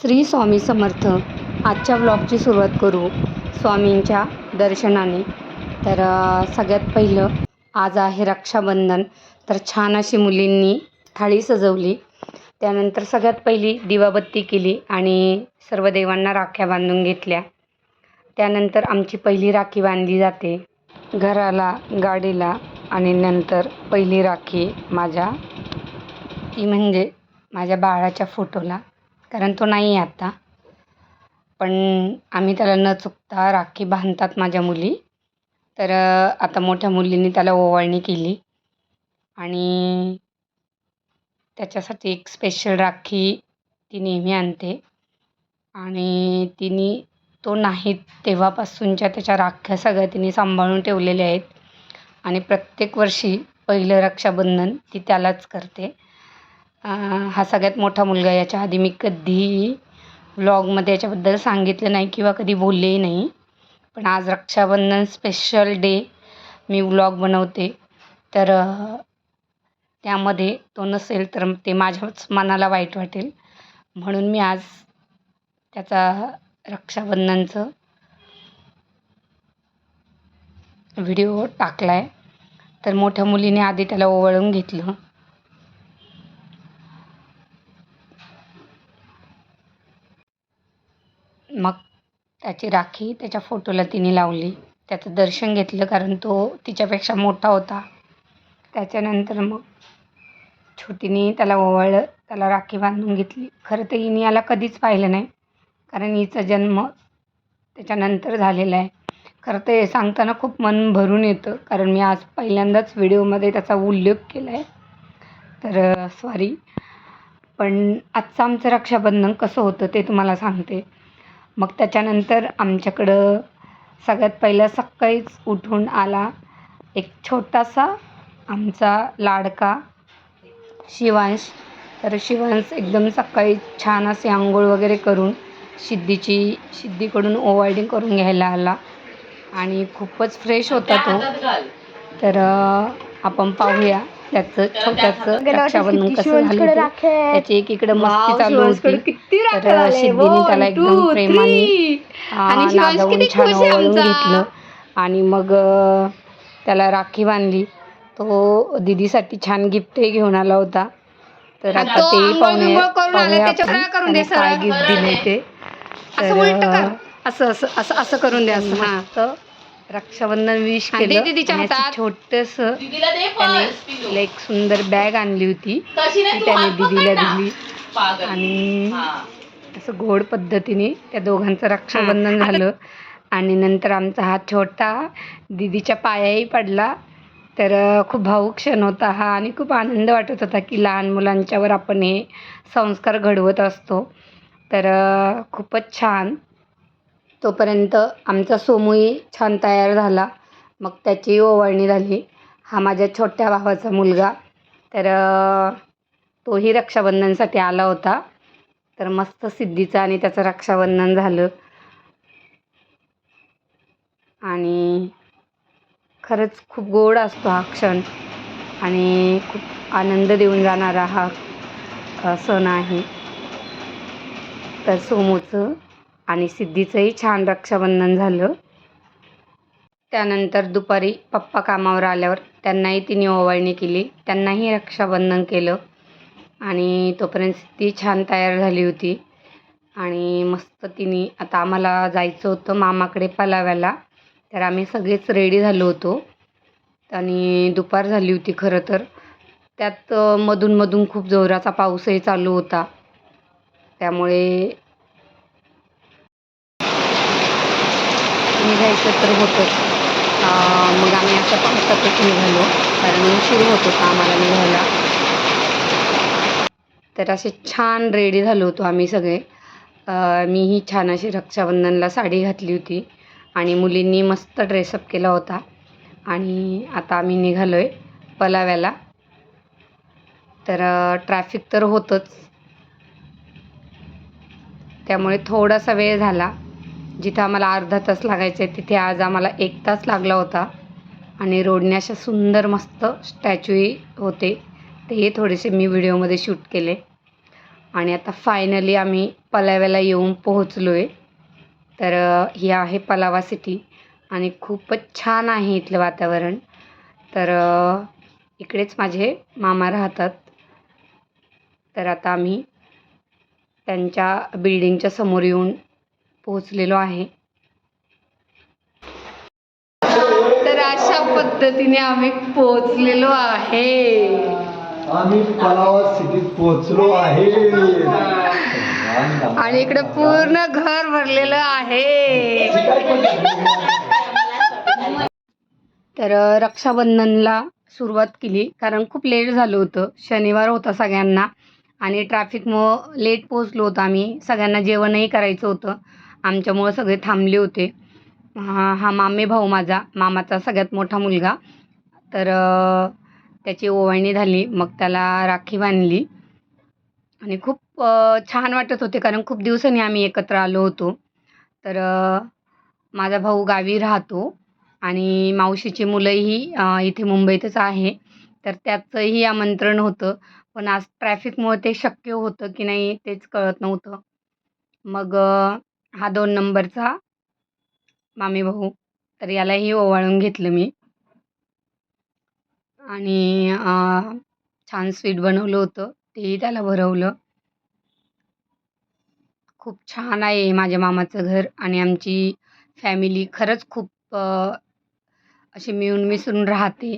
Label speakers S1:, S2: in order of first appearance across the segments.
S1: श्री स्वामी समर्थ. आजच्या ब्लॉगची सुरुवात करू स्वामींच्या दर्शनाने. तर सगळ्यात पहिलं आज आहे रक्षाबंधन. तर छान अशी मुलींनी थाळी सजवली. त्यानंतर सगळ्यात पहिली दिवाबत्ती केली आणि सर्व देवांना राख्या बांधून घेतल्या. त्यानंतर आमची पहिली राखी बांधली जाते. घराला गाडीला आणि नंतर पहिली राखी माझ्या ती म्हणजे माझ्या बाळाच्या फोटोला. कारण तो नाही आहे आता. पण आम्ही त्याला न चुकता राखी बांधतात माझ्या मुली. तर आता मोठ्या मुलींनी त्याला ओवाळणी केली. आणि त्याच्यासाठी एक स्पेशल राखी ती नेहमी आणते. आणि तिने तो नाही तेव्हापासूनच्या त्याच्या राख्या सगळ्या तिने सांभाळून ठेवलेल्या आहेत. आणि प्रत्येक वर्षी पहिलं रक्षाबंधन ती त्यालाच करते. हा सगळ्यात मोठा मुलगा याच्या आधी मी कधीही व्लॉगमध्ये याच्याबद्दल सांगितलं नाही किंवा कधी बोललेही नाही. पण आज रक्षाबंधन स्पेशल डे मी व्लॉग बनवते. तर त्यामध्ये तो नसेल तर ते माझ्याच मनाला वाईट वाटेल. म्हणून मी आज त्याचा रक्षाबंधनचं व्हिडिओ टाकला आहे तर मोठ्या मुलीने आधी त्याला ओवाळून घेतलं मग त्याची राखी त्याच्या फोटोला तिने लावली. त्याचं दर्शन घेतलं कारण तो तिच्यापेक्षा मोठा होता. त्याच्यानंतर मग छोटीने त्याला ओवाळलं त्याला राखी बांधून घेतली. खरं तर हिने याला कधीच पाहिलं नाही कारण हिचा जन्म त्याच्यानंतर झालेला आहे. खरं तर हे सांगताना खूप मन भरून येतं कारण मी आज पहिल्यांदाच व्हिडिओमध्ये त्याचा उल्लेख केला आहे. तर सॉरी पण आजचं आमचं रक्षाबंधन कसं होतं ते तुम्हाला सांगते. मग त्याच्यानंतर आमच्याकडं सगळ्यात पहिलं सकाळीच उठून आला एक छोटासा आमचा लाडका शिवांश. तर शिवांश एकदम सकाळी छान असे आंघोळ वगैरे करून सिद्धीची सिद्धीकडून ओवाळणी करून घ्यायला आला. आणि खूपच फ्रेश होता तो. तर आपण पाहूया. त्याचं छोट्याचं रक्षाबंधन कसं झालं. त्याची एक इकडं मस्ती चालू होती. तर सिद्धीने त्याला एकदम प्रेमाने आ, नादावून छान ओवाळून घेतलं. आणि मग त्याला राखी बांधली. तो दीदीसाठी छान गिफ्टही घेऊन आला होता. तर आता
S2: तो
S1: पाहुणे
S2: काय सरळ.
S1: गिफ्ट दिले ते.
S2: असं
S1: तर. असं असं असं असं करून द्या असं.
S2: हा.
S1: मस्त. रक्षाबंधन विश केलं. छोटस
S3: दीदीला दे
S1: त्याने एक सुंदर बॅग आणली होती त्याने दीदीला
S3: ना.
S1: दिली. आणि
S3: हा.
S1: असं गोड पद्धतीने त्या दोघांचं रक्षाबंधन झालं आणि नंतर आमचा हा छोटा दीदीच्या पायाही पडला तर खूप भावूक क्षण होता हा आणि खूप आनंद वाटत होता की लहान मुलांच्यावर आपण हे संस्कार घडवत असतो तर खूपच छान तोपर्यंत आमचा सोमूही छान तयार झाला. मग त्याची ओवाळणी झाली. हा माझ्या छोट्या भावाचा मुलगा. तर तोही रक्षाबंधनसाठी आला होता. तर मस्त सिद्धीचं आणि त्याचं रक्षाबंधन झालं. आणि खरंच खूप गोड असतो हा क्षण. आणि खूप आनंद देऊन जाणारा हा सण आहे. तर सोमूचं आणि सिद्धीचंही छान रक्षाबंधन झालं. त्यानंतर दुपारी पप्पा कामावर आल्यावर त्यांनाही तिने ओवाळणी केली. त्यांनाही रक्षाबंधन केलं. आणि तोपर्यंत सिद्धी छान तयार झाली होती. आणि मस्त तिने आता आम्हाला जायचं होतं मामाकडे पलाव्याला. तर आम्ही सगळेच रेडी झालो होतो. आणि दुपार झाली होती खरं तर. त्यात मधूनमधून मधून खूप जोराचा पाऊसही चालू होता. त्यामुळे निघायचं तर होतंच मग आम्ही अशा पावसातच निघालो. कारण उशीर होत होता आम्हाला निघायला. तर असे छान रेडी झालो होतो आम्ही सगळे. मीही छान अशी रक्षाबंधनला साडी घातली होती. आणि मुलींनी मस्त ड्रेसअप केला होता. आणि आता आम्ही निघालो आहे पलाव्याला. तर ट्रॅफिक तर होतंच. त्यामुळे थोडासा वेळ झाला. जिथं आम्हाला अर्धा तास लागायचे तिथे आज आम्हाला एक तास लागला होता. आणि रोडने अशा सुंदर मस्त स्टॅच्यूही होते. तेही थोडेसे मी व्हिडिओमध्ये शूट केले. आणि आता फायनली आम्ही पलाव्याला येऊन पोहोचलो आहे तर ही आहे पलावा सिटी. आणि खूपच छान आहे इथलं वातावरण. तर इकडेच माझे मामा राहतात. तर आता आम्ही त्यांच्या बिल्डिंगच्या समोर येऊन पोहोचलेलो आहे. तर अशा पद्धतीने आम्ही पोहोचलेलो आहे.
S2: आम्ही पलावा सिटीत पोहोचलो आहे.
S1: आणि इकडे पूर्ण घर भरलेलं आहे. तर रक्षाबंधनला सुरुवात केली कारण खूप लेट झालं होतं. शनिवार होता सगळ्यांना. आणि ट्रॅफिकमुळं लेट पोहोचलो होतो आम्ही. सगळ्यांना जेवणही करायचं होतं. आमच्यामुळं सगळे थांबले होते. हा मामे भाऊ माझा मामाचा सगळ्यात मोठा मुलगा. तर त्याची ओवाळणी झाली मग त्याला राखी बांधली. आणि खूप छान वाटत होते कारण खूप दिवसांनी आम्ही एकत्र आलो होतो. तर माझा भाऊ गावी राहतो आणि मावशीची मुलंही इथे मुंबईतच आहे. तर त्याचंही आमंत्रण होतं. पण आज ट्रॅफिकमुळे ते शक्य होतं की नाही तेच कळत नव्हतं. मग हा दोन नंबरचा. मामी भाऊ तर यालाही ओवाळून घेतलं मी. आणि छान स्वीट बनवलं होतं तेही त्याला भरवलं. खूप छान आहे माझ्या मामाचं घर आणि आमची फॅमिली. खरंच खूप अशी मिळून मिसळून राहते.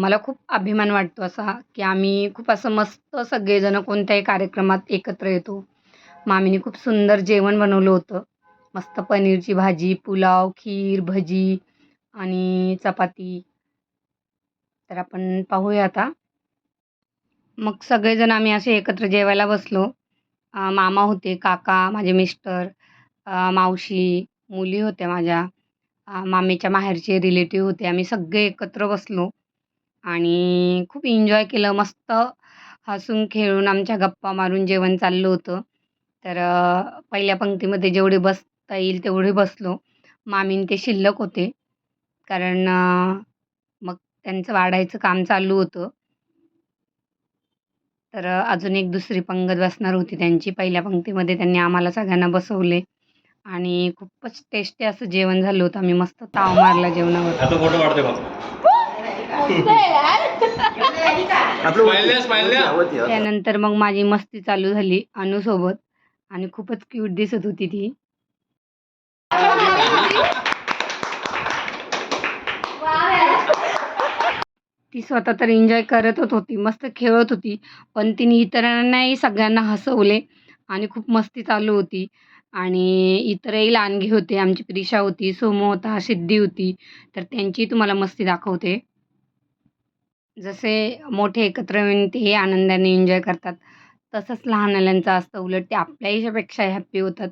S1: मला खूप अभिमान वाटतो असा की आम्ही खूप असं मस्त सगळेजणं कोणत्याही कार्यक्रमात एकत्र येतो. मामीने खूप सुंदर जेवण बनवलं होतं. मस्त पनीरची भाजी पुलाव खीर भजी आणि चपाती. तर आपण पाहूया आता. मग सगळेजण आम्ही असे एकत्र जेवायला बसलो. मामा होते काका माझे मिस्टर मावशी मुली होत्या माझ्या. मामीच्या माहेरचे रिलेटिव्ह होते. आम्ही सगळे एकत्र बसलो आणि खूप एन्जॉय केलं. मस्त हसून खेळून आमच्या गप्पा मारून जेवण चाललं होतं. तर पहिल्या पंक्तीमध्ये जेवढे बसता येईल तेवढे बसलो. मामीन ते शिल्लक होते. कारण मग त्यांचं वाढायचं काम चालू होतं. तर अजून एक दुसरी पंगत बसणार होती त्यांची. पहिल्या पंक्तीमध्ये त्यांनी आम्हाला सगळ्यांना बसवले. आणि खूपच टेस्टी असं जेवण झालं होतं. आम्ही मस्त ताव मारला जेवणावर. त्यानंतर मग माझी मस्ती चालू झाली अनुसोबत आणि खूपच क्यूट दिसत होती ती. ती स्वतः तर एन्जॉय करतच होती मस्त खेळत होती पण तिने इतरांनाही सगळ्यांना हसवले आणि खूप मस्ती चालू होती. आणि इतरही लहानगी होते आमची प्रिशा होती सोमो होता सिद्धी होती तर त्यांची तुम्हाला मस्ती दाखवते. जसे मोठे एकत्र येऊन ते आनंदाने एन्जॉय करतात. तसंच लहानल्यांचं असतं उलट ते आपल्या ह्याच्यापेक्षा हॅप्पी होतात.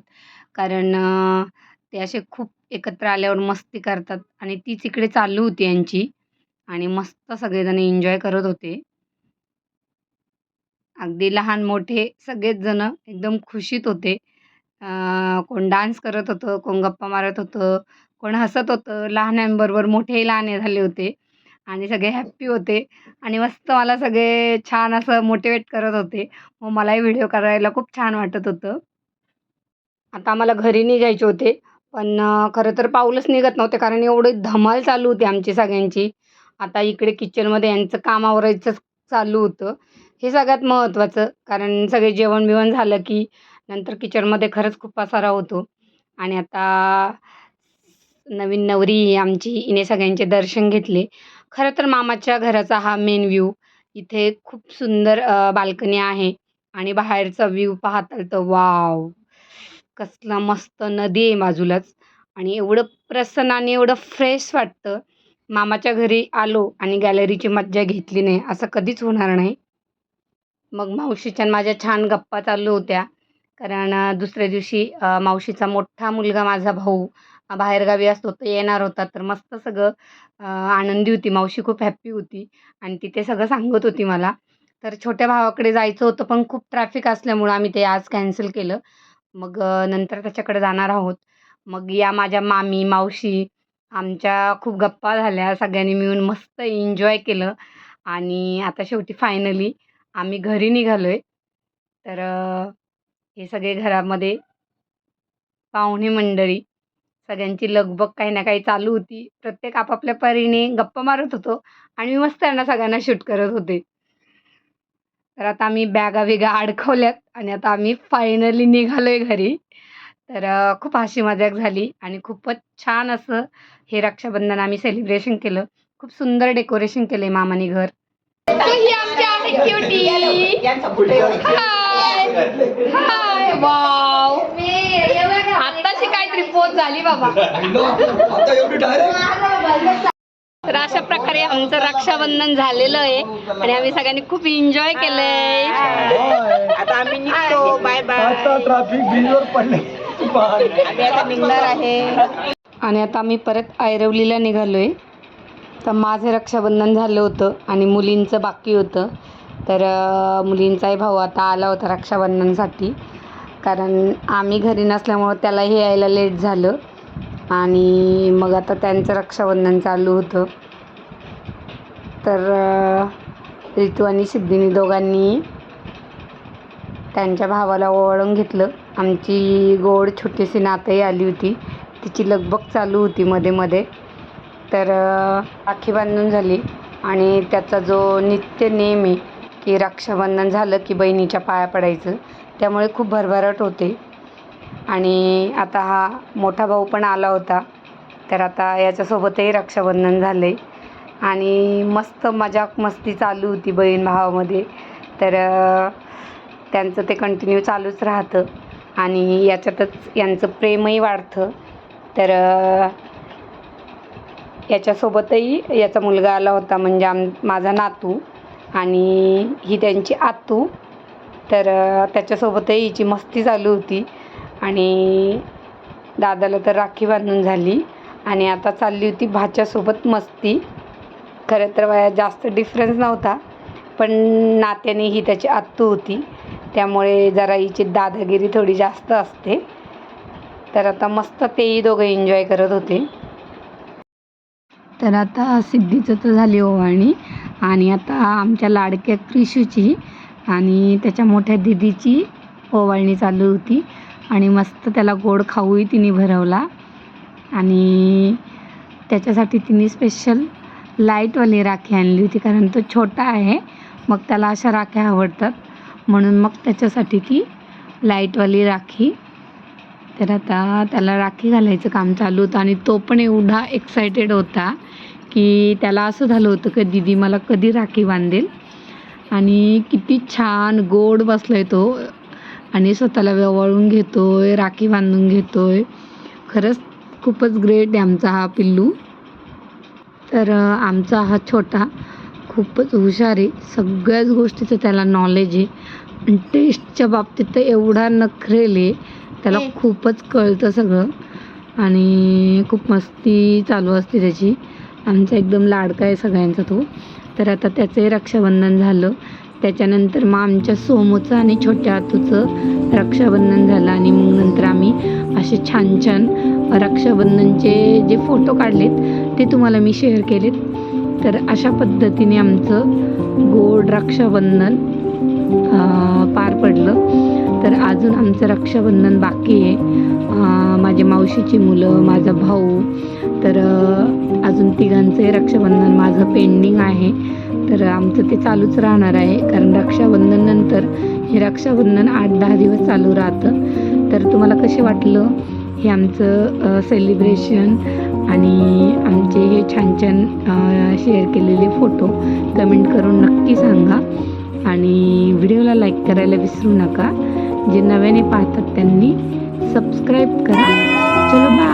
S1: कारण ते असे खूप एकत्र आल्यावर मस्ती करतात आणि तीच इकडे चालू होती यांची. आणि मस्त सगळेजण एन्जॉय करत होते. अगदी लहान मोठे सगळेच जण एकदम खुशीत होते. कोण डान्स करत होतं कोण गप्पा मारत होतं कोण हसत होतं. लहानांबरोबर मोठेही लहाने झाले होते. आणि सगळे हॅप्पी होते. आणि मस्त मला सगळे छान असं मोटिवेट करत होते. मग मलाही व्हिडिओ करायला खूप छान वाटत होतं. आता आम्हाला घरी निघायचे होते. पण खरं तर पाऊलच निघत नव्हते कारण एवढी धमाल चालू होती आमची सगळ्यांची. आता इकडे किचनमध्ये यांचं काम आवरायचं चालू होतं. हे सगळ्यात महत्त्वाचं कारण सगळे जेवण बिवण झालं की नंतर किचनमध्ये खरंच खूप पसारा होतो. आणि आता नवीन नवरी आमची हिने सगळ्यांचे दर्शन घेतले. खरं तर मामाच्या घराचा हा मेन व्ह्यू इथे खूप सुंदर बाल्कनी आहे आणि बाहेरचा व्ह्यू पाहता तर वाव कसला मस्त नदी आहे बाजूलाच. आणि एवढं प्रसन्न आणि एवढं फ्रेश वाटतं. मामाच्या घरी आलो आणि गॅलरीची मज्जा घेतली नाही असं कधीच होणार नाही. मग मावशीच्या माझ्या छान गप्पा चालू होत्या. कारण दुसऱ्या दिवशी मावशीचा मोठा मुलगा माझा भाऊ बाहेरगावी असतो तर येणार होता तर मस्त सगळं आनंदी होती. मावशी खूप हॅप्पी होती आणि तिथे सगळं सांगत होती मला. तर छोट्या भावाकडे जायचं होतं पण खूप ट्रॅफिक असल्यामुळं आम्ही ते आज कॅन्सल केलं. मग नंतर त्याच्याकडे जाणार आहोत. मग या माझ्या मामी मावशी आमच्या खूप गप्पा झाल्या. सगळ्यांनी मिळून मस्त एन्जॉय केलं. आणि आता शेवटी फायनली आम्ही घरी निघालो आहे तर हे सगळे घरामध्ये पाहुणे मंडळी सगळ्यांची लगबग काही ना काही चालू होती. प्रत्येक आपापल्या परीने गप्पा मारत होतो आणि मी मस्त त्यांना सगळ्यांना शूट करत होते. तर आता आम्ही बॅगा बिगा अडकवल्यात आणि आता आम्ही फायनली निघालोय घरी. तर खूप हसी मजाक झाली आणि खूपच छान असं हे रक्षाबंधन आम्ही सेलिब्रेशन केलं. खूप सुंदर डेकोरेशन केलंय मामाने घर. ही आमची आहे क्युटी हाय हाय वाव आताची काहीतरी पोच झाली बाबा.
S2: आता एवढी डायरेक्ट
S1: तर अशा प्रकारे आमचं रक्षाबंधन झालेलं आहे. आणि आम्ही सगळ्यांनी खूप एन्जॉय केलंय.
S4: आता आम्ही निघतो. बाय बाय
S2: आता ट्रॅफिक ब्रिजवर पडले
S4: आम्ही आता निघणार आहे.
S1: आणि आता आम्ही परत ऐरवलीला निघालोय. तर माझं रक्षाबंधन झालं होतं आणि मुलींचं बाकी होतं. तर अ, मुलींचाही भाऊ आता आला होता रक्षाबंधनसाठी. कारण आम्ही घरी नसल्यामुळं त्यालाही यायला लेट झालं. आणि मग आता त्यांचं रक्षाबंधन चालू होतं. तर रितू आणि सिद्धीनी दोघांनी त्यांच्या भावाला ओवाळून घेतलं. आमची गोड छोटीशी नातही आली होती. तिची लगबग चालू होती मध्ये मध्ये. तर राखी बांधून झाली. आणि त्याचा जो नित्य नेम आहे की रक्षाबंधन झालं की बहिणीच्या पाया पडायचं त्यामुळे खूप भरभराट होते. आणि आता हा मोठा भाऊ पण आला होता. तर आता याच्यासोबतही रक्षाबंधन झालं आहे आणि मस्त मजाक मस्ती चालू होती बहीण भावामध्ये. तर त्यांचं ते कंटिन्यू चालूच राहतं. आणि याच्यातच यांचं प्रेमही वाढतं. तर याच्यासोबतही याचा मुलगा आला होता म्हणजे आम माझा नातू. आणि ही त्यांची आतू. तर त्याच्यासोबतही हिची मस्ती चालू होती. आणि दादाला तर राखी बांधून झाली. आणि आता चालली होती भाच्यासोबत मस्ती. खरं तर वयात जास्त डिफरन्स नव्हता पण नात्याने ही त्याची आत्तू होती. त्यामुळे जरा हिची दादागिरी थोडी जास्त असते. तर आता मस्त तेही दोघं एन्जॉय करत होते. तर आता सिद्धीचं तर झाली ओवाळणी. आणि आता आमच्या लाडक्या क्रिशूची आणि त्याच्या मोठ्या दिदीची ओवाळणी चालू होती आणि मस्त त्याला गोड खाऊही तिने भरवला. आणि त्याच्यासाठी तिने स्पेशल लाईटवाली राखी आणली होती कारण तो छोटा आहे मग त्याला अशा राख्या आवडतात. म्हणून मग त्याच्यासाठी ती लाईटवाली राखी. तर आता त्याला राखी घालायचं काम चालू होतं आणि तो पण एवढा एक्सायटेड होता की त्याला असं झालं होतं की दीदी मला कधी राखी बांधेल? आणि किती छान गोड बसलाय तो. आणि स्वतःला व्यवळून घेतोय राखी बांधून घेतोय. खरंच खूपच ग्रेट आहे आमचा हा पिल्लू. तर आमचा हा छोटा खूपच हुशार आहे. सगळ्याच गोष्टीचं त्याला नॉलेज आहे. आणि टेस्टच्या बाबतीत तर एवढा नखरेल आहे. त्याला खूपच कळतं सगळं. आणि खूप मस्ती चालू असते त्याची. आमचा एकदम लाडका आहे सगळ्यांचा तो. तर आता त्याचंही रक्षाबंधन झालं. त्याच्यानंतर मग आमच्या सोमूचं आणि छोट्या आतूचं रक्षाबंधन झालं आणि मग नंतर आम्ही असे छान छान रक्षाबंधनचे जे फोटो काढलेत ते तुम्हाला मी शेअर केलेत. तर अशा पद्धतीने आमचं गोड रक्षाबंधन पार पडलं. तर अजून आमचं रक्षाबंधन बाकी आहे. माझ्या मावशीची मुलं माझा भाऊ तर अजून तिघांचंही रक्षाबंधन माझं पेंडिंग आहे. तर आमचं ते चालूच राहणार आहे. कारण रक्षाबंधन नंतर हे रक्षाबंधन आठ दहा दिवस चालू राहतं. तर तुम्हाला कसे वाटलं हे आमचं सेलिब्रेशन आणि आमचे हे छान छान शेअर केलेले फोटो कमेंट करून नक्की सांगा. आणि व्हिडिओला लाईक करायला विसरू नका. जे नव्याने पाहतात त्यांनी सबस्क्राईब करा. चलो बाय